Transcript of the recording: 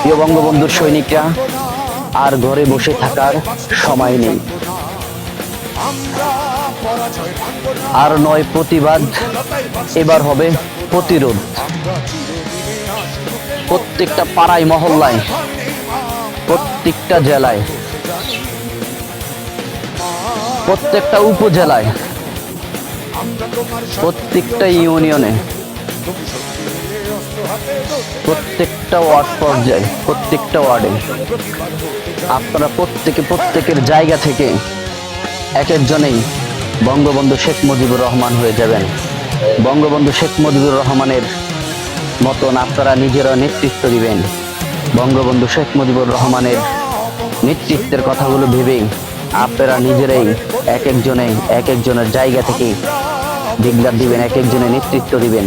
প্রিয় বঙ্গবন্ধুর সৈনিকরা, আর ঘরে বসে থাকার সময় নেই। আর নয়, প্রতিবাদ এবার হবে প্রতিরোধ। প্রত্যেকটা পাড়ায়, মহল্লায়, প্রত্যেকটা জেলায়, প্রত্যেকটা উপজেলায়, প্রত্যেকটা ইউনিয়নে প্রত্যেকটা ওয়ার্ড পর্যায়ে, প্রত্যেকটা ওয়ার্ডে। আপনারা প্রত্যেকে, প্রত্যেকের জায়গা থেকে এক একজনেই বঙ্গবন্ধু শেখ মুজিবুর রহমান হয়ে যাবেন। বঙ্গবন্ধু শেখ মুজিবুর রহমানের মতন আপনারা নিজেরা নেতৃত্ব দিবেন। বঙ্গবন্ধু শেখ মুজিবুর রহমানের নেতৃত্বের কথাগুলো ভেবেই আপনারা নিজেরাই এক একজনে, এক একজনের জায়গা থেকে দিগদার দিবেন, এক একজনে নেতৃত্ব দিবেন।